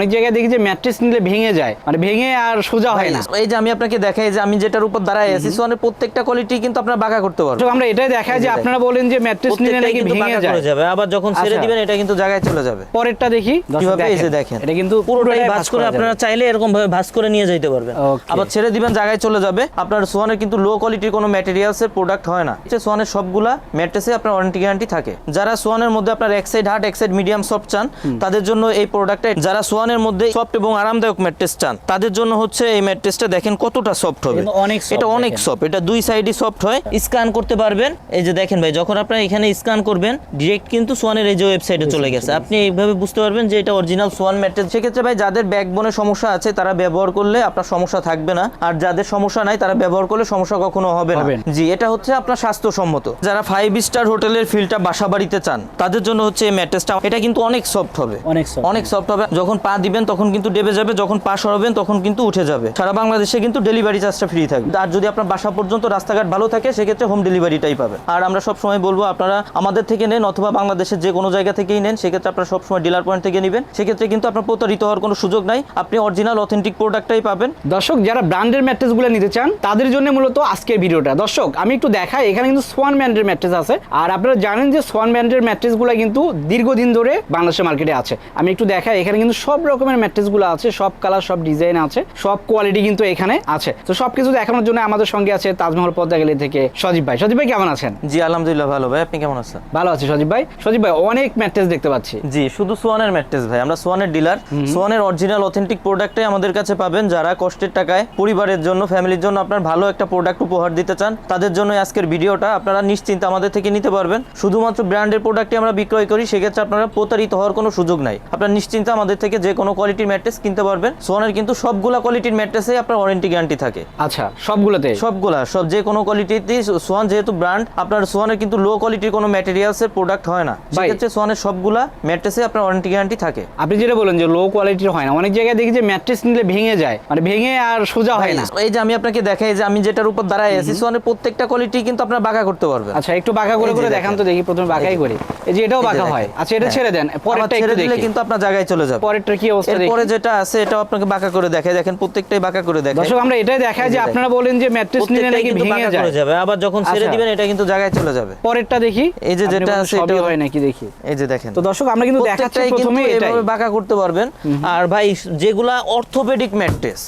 অনেক জায়গায় দেখি যে ম্যাট্রেস নিলে ভেঙে যায় মানে ভেঙে আর সোজা হয় না। এই যে আমি আপনাকে দেখাই যে আমি যেটার উপর দাঁড়ায় আছি সোয়ানের প্রত্যেকটা কোয়ালিটি কিন্তু আপনারা বাঁকা করতে পারবেন। তো আমরা এটাই দেখাই যে আপনারা বলেন যে ম্যাট্রেস নিলে নাকি ভেঙে যাবে আবার যখন ছেড়ে আচ্ছা। দিবেন এটা কিন্তু জায়গায় চলে যাবে। পরেরটা দেখি। কীভাবে? এই যে দেখেন এটা কিন্তু পুরোটাই ভাঁজ করে আপনারা চাইলে এরকম ভাবে ভাঁজ করে নিয়ে যাইতে পারবেন। আবার ছেড়ে দিবেন জায়গায় চলে যাবে। আপনার সোয়ানের কিন্তু লো কোয়ালিটির কোনো ম্যাটেরিয়ালস এর প্রোডাক্ট হয় না। সোয়ানের সবগুলা ম্যাট্রেসে আপনার ওয়ারেন্টি গ্যারান্টি থাকে। যারা সোয়ানের মধ্যে আপনার এক সাইড হার্ড এক সাইড মিডিয়াম সফট চান তাদের জন্য এই প্রোডাক্টটা যারা সোয়ানের মধ্যে সফট এবং আরামদায়ক ম্যাট্রেস চান। তাদের জন্য হচ্ছে এই ম্যাট্রেসটা দেখেন কতটা সফট হবে। অনেক এটা অনেক সফট এটা দুই সাইডই সফট হয়। স্ক্যান করতে পারবেন। এই যে দেখেন ভাই যখন আপনারা এখানে স্ক্যান করবেন ডিরেক্ট কিন্তু সোয়ানের এই যে ওয়েবসাইটে চলে গেছে। আপনি এইভাবে বুঝতে পারবেন যে এটা অরিজিনাল সোয়ান ম্যাট্রেস সেক্ষেত্রে ভাই যাদের ব্যাকবোনে সমস্যা আছে তারা ব্যবহার করলে আপনার সমস্যা থাকবে না। আর যাদের সমস্যা নাই তারা ব্যবহার করলে সমস্যা কখনো হবে না। জি এটা হচ্ছে আপনার স্বাস্থ্যসম্মত। যারা ফাইভ স্টার হোটেলের ফিলটা বাসা বাড়িতে চান তাদের জন্য হচ্ছে এই ম্যাট্রেসটা এটা কিন্তু অনেক সফট হবে। অনেক অনেক সফট হবে। যখন পা দিবেন, তখন কিন্তু ডেবে যাবে। যখন পা সরাবেন, তখন কিন্তু উঠে যাবে। সারা বাংলাদেশে কিন্তু ডেলিভারি চার্জটা ফ্রি থাকবে। আর যদি আপনার বাসা পর্যন্ত রাস্তাঘাট ভালো থাকে, সেক্ষেত্রে হোম ডেলিভারিটাই পাবেন। আর আমরা সব সময় বলব, আপনারা আমাদের থেকে নেন অথবা বাংলাদেশের যে কোনো জায়গা থেকেই নেন, সেক্ষেত্রে আপনারা সবসময় ডিলার পয়েন্ট থেকে নেবেন। সেক্ষেত্রে কিন্তু আপনার প্রতারিত হওয়ার কোনো সুযোগ নাই। আপনি অরিজিনাল অথেন্টিক প্রোডাক্টটাই পাবেন। দর্শক, যারা ব্র্যান্ডের ম্যাট্রেসগুলো নিতে চান, তাদের জন্য মূলত আজকের ভিডিওটা। দর্শক, আমি একটু দেখাই, এখানে কিন্তু সোয়ান ব্র্যান্ডের ম্যাট্রেস আছে। আর আপনারা জানেন যে সোয়ান ব্র্যান্ডের ম্যাট্রেসগুলো কিন্তু দীর্ঘদিন ধরে বাংলাদেশের মার্কেটে আছে। আমি একটু দেখাই, এখানে কিন্তু সব রকমের ম্যাট্রেসগুলো আছে সব কালার সব ডিজাইন আছে সব কোয়ালিটি কিন্তু এখানে আছে। তো সব কিছু দেখানোর জন্য আমাদের সঙ্গে আছে তাজমহল পদ্মা গেলি থেকে সজীব ভাই। সজীব ভাই কেমন আছেন? জি আলহামদুলিল্লাহ ভালো। ভাই আপনি কেমন আছেন? ভালো আছি সজীব ভাই। সজীব ভাই অনেক ম্যাট্রেস দেখতে পাচ্ছি। জি শুধু সোয়ানের ম্যাট্রেস ভাই আমরা সোয়ানের ডিলার সোয়ানের অরিজিনাল অথেন্টিক প্রোডাক্টটাই আমাদের কাছে পাবেন যারা কষ্টের টাকায় পরিবারের জন্য ফ্যামিলির জন্য আপনার ভালো একটা প্রোডাক্ট উপহার দিতে চান। তাদের জন্য আজকের ভিডিওটা আপনারা নিশ্চিন্তে আমাদের থেকে নিতে পারবেন। শুধুমাত্র ব্র্যান্ডের প্রোডাক্টই আমরা বিক্রয় করি সেক্ষেত্রে আপনারা প্রতারিত হওয়ার কোনো সুযোগ নাই। আপনার নিশ্চিন্তে আমাদের থেকে যে কোনো কোয়ালিটির ম্যাট্রেস কিনতে পারবেন। সোয়ানের কিন্তু সবগুলা কোয়ালিটির ম্যাট্রেসে আপনার ওয়ারেন্টি গ্যারান্টি থাকে। আচ্ছা সবগুলোতে? সবগুলা সব যে কোনো কোয়ালিটিতেই সোয়ান যেহেতু ব্র্যান্ড আপনার সোয়ানের কিন্তু লো কোয়ালিটির কোনো ম্যাটেরিয়ালস এর প্রোডাক্ট হয় না। সেক্ষেত্রে সোয়ানের সবগুলা ম্যাট্রেসে আপনার ওয়ারেন্টি গ্যারান্টি থাকে। আপনি যেটা বলেন যে লো কোয়ালিটির হয় না অনেক জায়গায় দেখি যে ম্যাট্রেস নিলে ভেঙে যায় মানে ভেঙে আর সোজা হয় না। এই যে আমি আপনাকে দেখাই যে আমি যেটার উপর দাঁড়ায় আছি সোয়ানের প্রত্যেকটা কোয়ালিটি কিন্তু আপনার বাঁকা করতে পারবেন। আচ্ছা একটু বাঁকা করে করে দেখান। তো দেখি প্রথমে বাঁকাই করি। এই যে এটাও বাঁকা হয়। আচ্ছা এটা হ্যাঁ। ছেড়ে দেন পরেরটা একটু দেখি। কিন্তু আপনার জায়গায় চলে যাবে। পরেরটার কি অবস্থা এরপরে যেটা আছে এটা আপনাকে বাঁকা করে দেখায়। দেখেন প্রত্যেকটাই বাঁকা করে দেখায়। দর্শক আমরা এটাই দেখাই যে আপনারা বলেন যে ম্যাট্রেস নিলে নাকি ভেঙে যাবে। আবার যখন ছেড়ে আচ্ছা। দিবেন এটা কিন্তু জায়গায় চলে যাবে। পরেরটা দেখি। এই যে যেটা আছে এটাও- হয় নাকি দেখি? এই যে দেখেন। তো দর্শক আমরা কিন্তু দেখাচ্ছি প্রথমে এটাই। বাঁকা করতে পারবেন। আর ভাই যেগুলা অর্থোপেডিক ম্যাট্রেস।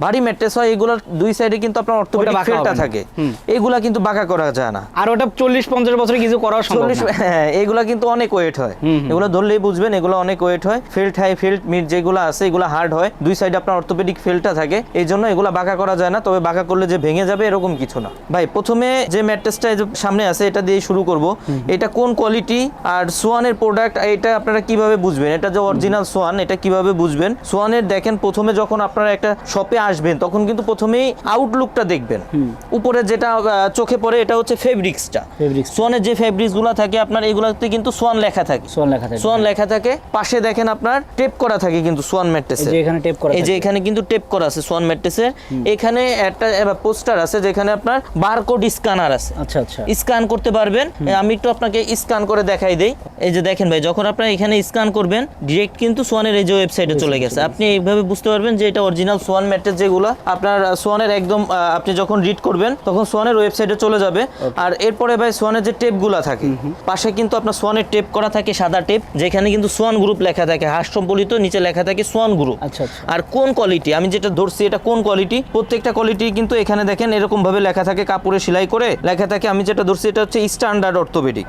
ভারী ম্যাট্রেস হয় এগুলোর দুই সাইডে কিন্তু আপনার অর্থোপেডিক ফেলটা থাকে। এগুলা কিন্তু বাঁকা করা যায় না। আর ওটা চল্লিশ পঞ্চাশ বছরে কিছু করা সম্ভব না। হ্যাঁ এগুলা কিন্তু অনেক ওয়েট হয়। এগুলো ধরলেই বুঝবেন এগুলো অনেক ওয়েট হয়। ফিল্ড হাই ফিল্ড মিড যেগুলো আছে এগুলো হার্ড হয়। দুই সাইডে আপনার অর্থোপেডিক ফিল্ডটা থাকে। এই জন্য এগুলো বাঁকা করা যায় না তবে বাঁকা করলে যে ভেঙে যাবে এরকম কিছু না। ভাই প্রথমে যে ম্যাট্রেসটা সামনে আছে এটা দিয়ে শুরু করব। এটা কোন কোয়ালিটি আর সোয়ানের প্রোডাক্ট এটা আপনারা কীভাবে বুঝবেন? এটা যে অরিজিনাল সোয়ান এটা কীভাবে বুঝবেন? সোয়ানের দেখেন প্রথমে যখন আপনারা একটা শপে আসবেন তখন কিন্তু প্রথমেই আউটলুকটা দেখবেন। উপরে যেটা চোখে পড়ে এটা হচ্ছে ফেব্রিক্সটা সোয়ানের যে ফেব্রিক্সগুলো থাকে আপনার এগুলাতে কিন্তু সোয়ান লেখা থাকে। সোয়ান লেখা থাকে। সোয়ান লেখা থাকে। পাশে দেখেন আপনার টেপ করা থাকে কিন্তু সোয়ান এই ম্যাট্রেসে যে এখানে টেপ করা এই যে এখানে কিন্তু টেপ করা আছে সোয়ান ম্যাট্রেসের এখানে একটা পোস্টার আছে যেখানে আপনার বারকোড স্ক্যানার আছে। আচ্ছা আচ্ছা। স্ক্যান করতে পারবেন। আমি একটু আপনাকে স্ক্যান করে দেখাই দেই। এই যে দেখেন ভাই যখন আপনারা এখানে স্ক্যান করবেন ডিরেক্ট কিন্তু সোয়ানের এই যে ওয়েবসাইটে চলে গেছে। আপনি এইভাবে বুঝতে পারবেন যে এটা অরিজিনাল সোয়ান ম্যাট্রেস যেগুলো আপনার সোয়ানের একদম আপনি যখন রিড করবেন তখন সোয়ানের ওয়েবসাইটে চলে যাবে। আর এরপরে ভাই সোয়ানের যে টেপগুলো থাকে পাশে কিন্তু আপনার সোয়ানের টেপ করা থাকে সাদা টেপ যেখানে কিন্তু সোয়ান গ্রুপ লেখা থাকে। হাস সম্বলিত নিচে লেখা থাকে সোয়ান গ্রুপ আচ্ছা আচ্ছা। আর কোন কোয়ালিটি আমি যেটা ধরছি এটা কোন কোয়ালিটি প্রত্যেকটা কোয়ালিটি কিন্তু এখানে দেখেন এরকম ভাবে লেখা থাকে কাপড়ে সেলাই করে লেখা থাকে। আমি যেটা ধরছি এটা হচ্ছে স্ট্যান্ডার্ড অর্থোপেডিক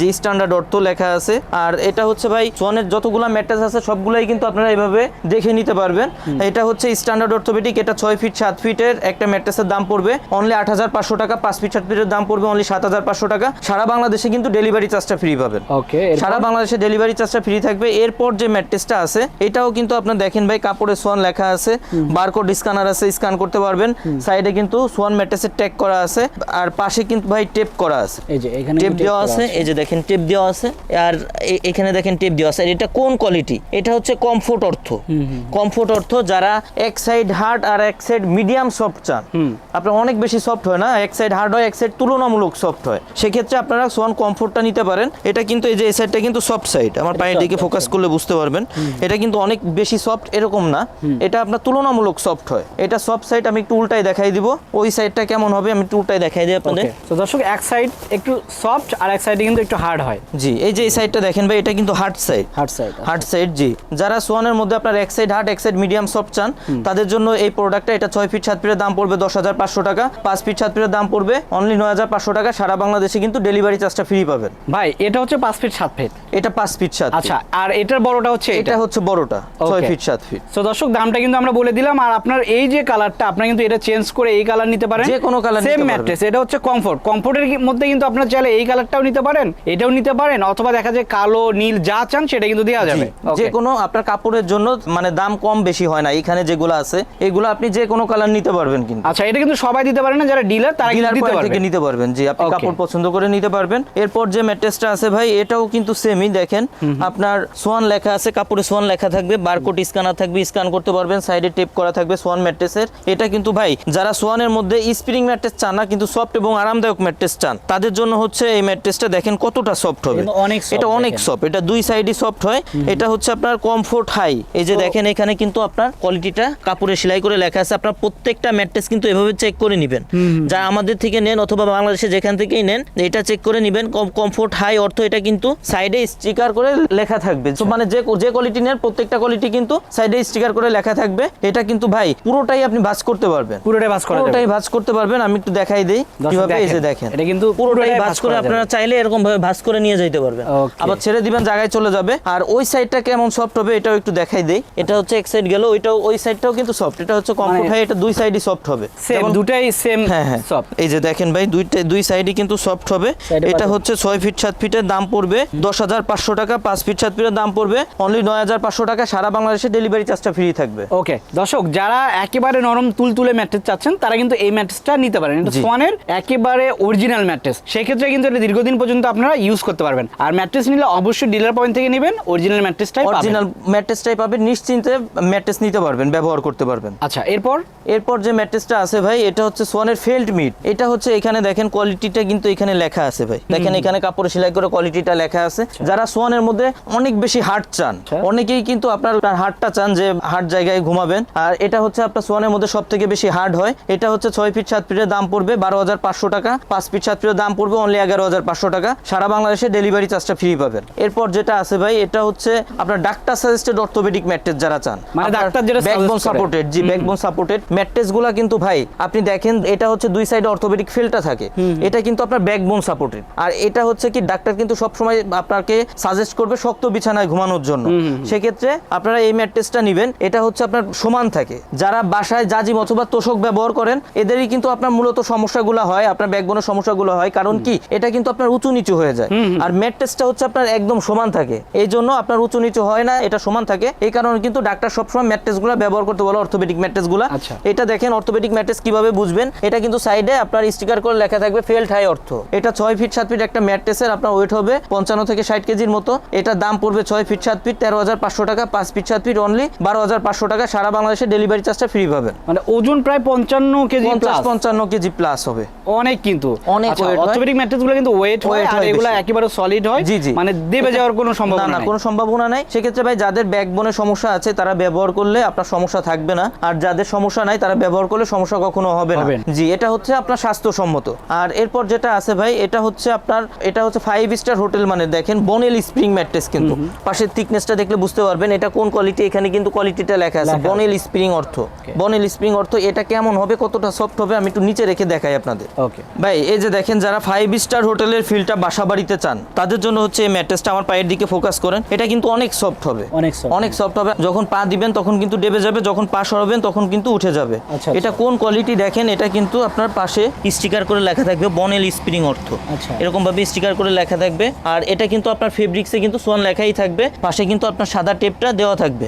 যে স্ট্যান্ডার্ড অর্থ লেখা আছে। আর এটা হচ্ছে ভাই সোয়ানের যতগুলা ম্যাট্রেস আছে সবগুলাই কিন্তু আপনারা এইভাবে দেখে নিতে পারবেন। এটা হচ্ছে স্ট্যান্ডার্ড অর্থোপেডিক এটা ছয় ফিট সাত ফিটের একটা ম্যাট্রেসের দাম পড়বে। অনলি আট হাজার পাঁচশো টাকা পাঁচ ফিট সাত ফিটের দাম পড়বে অনলি সাত হাজার পাঁচশো টাকা। সারা বাংলাদেশে কিন্তু ডেলিভারি চার্জটা ফ্রি পাবেন। ওকে সারা বাংলাদেশে ডেলিভারি চার্জটা ফ্রি থাকবে। এরপর যে ম্যাট্রেসটা আছে এটাও কিন্তু আপনার দেখেন ভাই কাপড়ে সোয়ান লেখা আছে। বারকোড স্ক্যানার আছে স্ক্যান করতে পারবেন। সাইডে কিন্তু সোয়ান ম্যাট্রেসের ট্যাগ করা আছে। আর পাশে কিন্তু ভাই টেপ করা আছে। এই যে এখানে টেপ দেওয়া আছে। এই যে দেখেন টেপ দেওয়া আছে। আর এখানে দেখেন টেপ দেওয়া আছে। আর এটা কোন কোয়ালিটি? এটা হচ্ছে কমফোর্ট অর্থ। কমফোর্ট অর্থ যারা এক সাইড হার্ড আর এক সাইড মিডিয়াম সফট চান। আপনার অনেক বেশি সফট হয় না? এক সাইড হার্ড হয় এক সাইড তুলনামূলক সফট হয়। সেক্ষেত্রে আপনারা সোয়ান কমফোর্টটা নিতে পারেন। এটা কিন্তু এই যে এই সাইডটা কিন্তু সফট সাইড। আমার পায়ের দিকে ফোকাস করলে বুঝতে পারবেন। এটা কিন্তু অনেক বেশি সফট এরকম না। এটা আপনার তুলনামূলক সফট হয়। এটা সফট সাইড আমি একটু উল্টাই দেখাই দিব। ওই সাইডটা কেমন হবে আমি একটু উল্টাই দেখাই দিই আপনাদের। তো দর্শক এক সাইড একটু সফট আর এক সাইডে কিন্তু একটু হার্ড হয়। জি এই যে এই সাইডটা দেখেন ভাই এটা কিন্তু hard side hard side hard side জি। যারা সোয়ানের মধ্যে আপনার এক সাইড হার্ড এক সাইড মিডিয়াম সফট চান তাদের জন্য এই প্রোডাক্টটা এটা ছয় ফিট সাত ফিটের দাম পড়বে দশ হাজার পাঁচশো টাকা পাঁচ ফিট সাত ফিটের দাম পড়বে অনলি নয় হাজার পাঁচশো টাকা। সারা বাংলাদেশে কিন্তু ডেলিভারি চার্জটা ফ্রি পাবেন। ভাই এটা হচ্ছে পাঁচ ফিট সাত ফিট এটা পাঁচ ফিট সাত আচ্ছা আর এটার বড়টা হচ্ছে এটা এটা। হচ্ছে বড়টা ছয় ফিট সাত ফিট তো দর্শক দামটা কিন্তু আমরা বলে দিলাম আর আপনার এই যে কালারটা আপনার কিন্তু এটা চেঞ্জ করে এই কালার নিতে পারেন। যে কোনো নিতে সেম ম্যাট্রেস এটা হচ্ছে কমফোর্ট কমফোর্টের মধ্যে কিন্তু আপনার চাইলে এই কালারটাও নিতে পারেন এটাও নিতে পারেন অথবা দেখা যায় কালো নীল যা চান সেটা কিন্তু দেওয়া যাবে। যে কোনো আপনার কাপড়ের জন্য মানে দাম কম বেশি হয় না এখানে যেগুলো আছে এগুলো আপনি যে কোনো কালার নিতে পারবেন কিন্তু। আচ্ছা এটা কিন্তু সবাই দিতে পারে না যারা ডিলার তারা কিন্তু দিতে পারবে। নিতে পারবেন জি আপনি কাপড় পছন্দ করে নিতে পারবেন। এরপর যে ম্যাট্রেসটা আছে ভাই এটাও কিন্তু সেমই দেখেন আপনার সোয়ান লেখা আছে কাপড়ে সোয়ান লেখা থাকবে বারকোড স্ক্যানার থাকবে স্ক্যান করতে পারবেন সাইডে টেপ করা থাকবে সোয়ান ম্যাট্রেসের এটা কিন্তু ভাই যারা সোয়ানের মধ্যে স্প্রিং ম্যাট্রেস চান না কিন্তু সফট এবং আরামদায়ক ম্যাট্রেস চান তাদের জন্য হচ্ছে এই ম্যাট্রেসটা দেখেন কতটা সফট হবে। অনেক এটা অনেক সফট এটা দুই সাইডই সফট হয়। এটা হচ্ছে আপনার কমফোর্ট হাই এই যে দেখেন এখানে কিন্তু আপনার কোয়ালিটিটা কাপড়ে সেলাই করে লেখা আছে। আপনার প্রত্যেকটা ম্যাট্রেস কিন্তু এভাবে চেক করে নেবেন। যা আমাদের থেকে নেন অথবা বাংলাদেশে যেখান থেকেই নেন এটা চেক করে নেবেন। কমফোর্ট হাই অর্থ এটা কিন্তু সাইডে স্টিকার করে লেখা থাকবে। মানে যে যে কোয়ালিটি নেন প্রত্যেকটা কোয়ালিটি কিন্তু সাইডে স্টিকার করে লেখা থাকবে। এটা কিন্তু ভাই পুরোটাই আপনি ভাঁজ করতে পারবেন। পুরোটাই ভাঁজ করা পুরোটাই ভাঁজ করতে পারবেন আমি একটু দেখাই দেই কীভাবে যে দেখেন, এটা কিন্তু পুরোটাই ভাঁজ করে আপনারা চাইলে এরকম ভাবে ভাঁজ করে নিয়ে যেতে পারবেন। আবার ছেড়ে দিবেন জায়গায় চলে যাবে। আর ওই সাইডটা কেমন সফট হবে এটাও একটু দেখাই দেই। এটা হচ্ছে এক সাইড গেল ওইটাও ওই সাইডটাও কিন্তু সফট এটা হচ্ছে কমফোর্ট মানে- হয় এটা দুই সাইডই সফট হবে। সেম দুটাই সেম হ্যাঁ হ্যাঁ। সফট এই যে দেখেন ভাই দুইটা দুই সাইডই কিন্তু সফট হবে। এটা হচ্ছে ছয় ফিট সাত ফিটের দাম পড়বে। দশ হাজার পাঁচশো টাকা পাঁচ ফিট সাত ফিটের দাম পড়বে। অনলি নয় হাজার পাঁচশো টাকা সারা বাংলাদেশে ডেলিভারি চার্জটা ফ্রি থাকবে। ওকে দর্শক যারা একেবারে নরম তুলতুলে ম্যাট্রেস চাচ্ছেন তারা কিন্তু এই ম্যাট্রেসটা নিতে পারেন। এটা। সোয়ানের একেবারে অরিজিনাল ম্যাট্রেস। সেক্ষেত্রে কিন্তু এটা দীর্ঘদিন পর্যন্ত আপনারা ইউজ করতে পারবেন। আর ম্যাট্রেস নিলে অবশ্যই ডিলার পয়েন্ট থেকে নেবেন অরিজিনাল ম্যাট্রেসটাই অরিজিনাল ম্যাট্রেসটাই পাবেন নিশ্চিন্তে ম্যাট্রেস নিতে পারবেন ব্যবহার করতে পারবেন। আচ্ছা এরপর? এরপর যে ম্যাট্রেসটা আছে ভাই এটা হচ্ছে সোয়ানের ফেল্ড মিট এটা হচ্ছে এখানে দেখেন কোয়ালিটিটা কিন্তু এখানে লেখা আছে ভাই। দেখেন এখানে কাপড় সেলাই করে কোয়ালিটিটা লেখা আছে। যারা সোয়ানের মধ্যে অনেক বেশি হার্ড চান আচ্ছা। অনেকেই কিন্তু আপনার হার্ডটা চান যে হার্ড জায়গায় ঘুমাবেন। আর এটা হচ্ছে আপনার সোয়ানের মধ্যে সব থেকে বেশি হার্ড হয়। এটা হচ্ছে ছয় ফিট সাত ফিটের দাম পড়বে বারো হাজার পাঁচশো টাকা। পাঁচ ফিট সাত ফিটের দাম পড়বে অনলি এগারো হাজার পাঁচশো টাকা। সারা বাংলাদেশে ডেলিভারি চার্জটা ফ্রি পাবেন। এরপর যেটা আছে ভাই এটা হচ্ছে আপনার ডাক্তার সাজেস্টেড অর্থোপেডিক ম্যাট্রেস যারা চান। মানে ডাক্তার যেটা ব্যাকবোন। সাপোর্টেড জি ব্যাকবোন সাপোর্টেড ম্যাট্রেসগুলা কিন্তু ভাই আপনি দেখেন এটা হচ্ছে দুই সাইডে অর্থোপেডিক ফিলটা থাকে। এটা কিন্তু আপনার ব্যাকবোন সাপোর্টেড আর এটা হচ্ছে কি ডাক্তার কিন্তু সবসময় আপনাকে সাজেস্ট করবে শক্ত বিছানায় ঘুমানোর জন্য। সেক্ষেত্রে আপনারা এই ম্যাট্রেসটা নেবেন। এটা হচ্ছে আপনার সমান থাকে। যারা বাসায় জাজিম অথবা তোষক ব্যবহার করেন এদেরই কিন্তু আপনার মূলত সমস্যাগুলো হয় আপনার ব্যাকবোনের সমস্যাগুলো হয়। কারণ কি? এটা কিন্তু আপনার উঁচু নিচু হয়ে যায়। আর ম্যাট্রেসটা হচ্ছে আপনার একদম সমান থাকে। এই জন্য আপনার উঁচু নিচু হয় না এটা সমান থাকে। এই কারণে কিন্তু ডাক্তার সবসময় ম্যাট্রেসগুলো ব্যবহার করতে বলে অর্থোপেডিক ম্যাট্রেসগুলো আচ্ছা। এটা দেখেন অর্থোপেডিক ম্যাট্রেস কীভাবে বুঝবেন? এটা কিন্তু সাইডে আপনার স্টিকার করে লেখা থাকবে ফেল্ট হাই অর্থ এটা ছয় ফিট সাত ফিট একটা ম্যাট্রেসের আপনার ওয়েট হবে পঞ্চান্ন থেকে ষাট কেজির মতো। এটা দাম পড়বে ছয় ফিট সাত ফিট তেরো হাজার পাঁচশো টাকা পাঁচ ফিট সাত অনলি বারো হাজার পাঁচশো টাকা সারা বাংলাদেশে ডেলিভারি চার্জটা ফ্রি পাবেন মানে ওজন প্রায় পঞ্চান্ন কেজি পঞ্চাশ পঞ্চান্ন কেজি প্লাস হবে। অনেক কিন্তু। অনেক। অর্থোপেডিক ম্যাট্রেসগুলো কিন্তু ওয়েট হয় আর এগুলো একেবারে সলিড হয়। জি, জি। মানে দেবে যাওয়ার কোনো সম্ভাবনা না কোনো সম্ভাবনা নাই। সেক্ষেত্রে ভাই যাদের ব্যাকবোনের সমস্যা আছে তারা ব্যবহার করলে আপনার সমস্যা থাকবে না। আর যাদের সমস্যা নাই তারা ব্যবহার করলে সমস্যা কখনো হবে হবে না। জি এটা হচ্ছে আপনার স্বাস্থ্যসম্মত। আর এরপর যেটা আছে ভাই এটা হচ্ছে আপনার এটা হচ্ছে ফাইভ স্টার হোটেল মানে দেখেন বনেল স্প্রিং ম্যাট্রেস কিন্তু। পাশের থিকনেসটা দেখলে বুঝতে পারবেন। এটা কোন কোয়ালিটি এখানে কিন্তু কোয়ালিটিটা লেখা আছে। Bonnell spring ortho. Bonnell spring ortho এটা কেমন হবে কতটা সফট হবে আমি একটু নিচে রেখে দেখাই আপনাদের। ওকে ভাই এই যে দেখেন যারা ফাইভ স্টার হোটেলের ফিলটা বাসা বাড়িতে চান তাদের জন্য হচ্ছে এই ম্যাট্রেসটা আমার পায়ের দিকে ফোকাস করেন এটা কিন্তু অনেক সফট হবে। অনেক সফট হবে। যখন পা দিবেন তখন কিন্তু ডেবে যাবে যখন পা সরাবেন তখন কিন্তু উঠে যাবে। আচ্ছা, এটা কোন কোয়ালিটি দেখেন এটা কিন্তু আপনার পাশে স্টিকার করে লেখা থাকবে বনেল স্প্রিং অর্থ। আচ্ছা। এরকম ভাবে স্টিকার করে লেখা থাকবে। আর এটা কিন্তু আপনার ফেব্রিক্সে কিন্তু সোয়ান লেখাই থাকবে। পাশে কিন্তু আপনার সাদা টেপটা দেওয়া থাকবে।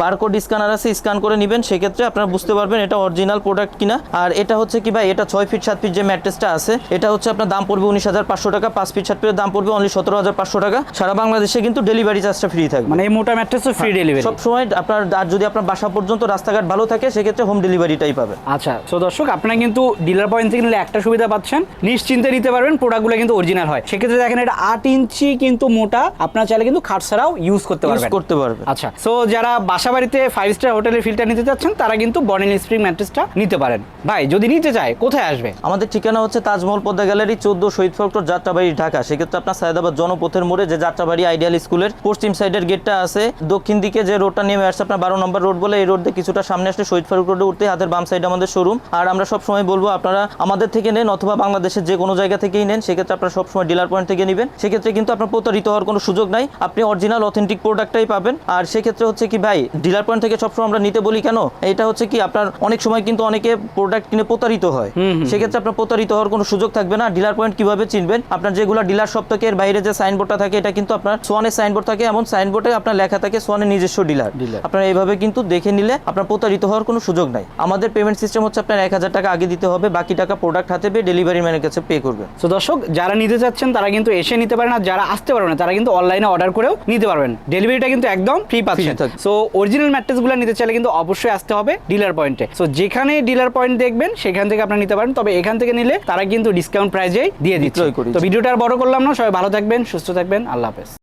বারকোড স্ক্যানার আছে স্ক্যান করে নেবেন সেক্ষেত্রে আপনারা বুঝতে পারবেন এটা অরিজিনাল প্রোডাক্ট কিনা। আর এটা হচ্ছে কি ভাই এটা ছয় ফিট সাত ফিট যে ম্যাট্রেসটা আছে এটা হচ্ছে আপনার দাম পড়বে উনিশ হাজার পাঁচশো টাকা পাঁচ ফিট সাত ফিটের দাম পড়বে অনলি সতেরো হাজার পাঁচশো টাকা। সারা বাংলাদেশে কিন্তু ডেলিভারি চার্জটা ফ্রি থাকবে। মানে এই মোটা ম্যাট্রেসও ফ্রি ডেলিভারি সব সময় আপনার আর যদি আপনার বাসা পর্যন্ত রাস্তাঘাট ভালো থাকে সেক্ষেত্রে হোম ডেলিভারিটাই পাবে আচ্ছা তো দর্শক আপনারা কিন্তু ডিলার পয়েন্ট থেকে নিলে একটা সুবিধা পাচ্ছেন। নিশ্চিন্তে নিতে পারবেন প্রোডাক্টগুলো কিন্তু অরিজিনাল হয়। সেক্ষেত্রে দেখেন এটা আট ইঞ্চি কিন্তু মোটা আপনার চাইলে কিন্তু খাট ছাড়াও ইউজ করতে পারবেন। করতে পারবে। আচ্ছা সো যারা বাসা বাড়িতে ফাইভ স্টার হোটেলের ফিল্টার নিতে চাচ্ছেন তারা কিন্তু বর্নিল স্প্রিং ম্যাট্রেসটা নিতে পারেন। ভাই যদি নিতে চায় কোথায় আসবে? আমাদের ঠিকানা হচ্ছে তাজমহল পদ্মা গ্যালারি চোদ্দ শহীদ ফক্টর যাত্রাবাড়ি ঢাকা। সেক্ষেত্রে আপনার সায়দাবাদ জনপথের মোড়ে যে যাত্রাবাড়ি আইডিয়াল স্কুলের পশ্চিম সাইডের গেটটা আছে দক্ষিণ দিকে যে রোডটা নেমে আসছে আপনার বারো নম্বর রোড বলে এই রোড দিয়ে কিছুটা সামনে আসলে শহীদ ফারুক রোডে উঠতে হাতের বাম সাইডে আমাদের শোরুম আর আমরা সব সময় বলব আপনারা আমাদের থেকে নেন অথবা বাংলাদেশের যে কোনো জায়গা থেকেই নেন সেক্ষেত্রে আপনারা সবসময় ডিলার পয়েন্ট থেকে নেবেন। সেক্ষেত্রে কিন্তু আপনার প্রতারিত হওয়ার কোনো সুযোগ নাই। আপনি অরিজিনাল অথেন্টিক প্রোডাক্টটাই পাবেন। আর সেক্ষেত্রে হচ্ছে কি ভাই ডিলার পয়েন্ট থেকে সবসময় আমরা নিতে বলি কেন? এটা হচ্ছে কি আপনার অনেক সময় কিন্তু অনেকে প্রোডাক্ট কিনে প্রতারিত হয়। সেক্ষেত্রে আপনার প্রতারিত হওয়ার কোনো সুযোগ থাকবে না। ডিলার পয়েন্ট কীভাবে চিনবেন? আপনার যেগুলো ডিলার সপ্তাহের বাইরে যে সাইনবোর্ডটা থাকে এটা কিন্তু আপনার সোয়ানের সাইনবোর্ড থাকে এমন সাইনবোর্ডে আপনার লেখা থাকে সোয়ানের নিজস্ব ডিলার Dealer। আপনারা এইভাবে কিন্তু দেখে নিলে আপনার প্রতারিত হওয়ার কোনো সুযোগ নাই। আমাদের পেমেন্ট সিস্টেম হচ্ছে আপনার এক হাজার টাকা আগে দিতে হবে বাকি টাকা প্রোডাক্ট হাতে পেয়ে ডেলিভারি ম্যানের কাছে পে করবেন। তো দর্শক যারা নিতে চাচ্ছেন তারা কিন্তু এসে নিতে পারেন আর যারা আসতে পারবেন না তারা কিন্তু অনলাইনে অর্ডার করেও নিতে পারবেন। ডেলিভারিটা কিন্তু একদম ফ্রি পাচ্ছেন। সো অরিজিনাল ম্যাট্রেসগুলো নিতে চাইলে কিন্তু অবশ্যই আসতে হবে ডিলার পয়েন্টে সো যেখানে ডিলার পয়েন্ট দেখবেন সেখান থেকে আপনারা নিতে পারেন। তবে এখান থেকে নিলে তারা কিন্তু ডিসকাউন্ট প্রাইজেই দিয়ে দিচ্ছে। তো ভিডিওটা আর বড় করলাম না। সবাই ভালো থাকবেন সুস্থ থাকবেন। আল্লাহ হাফেজ।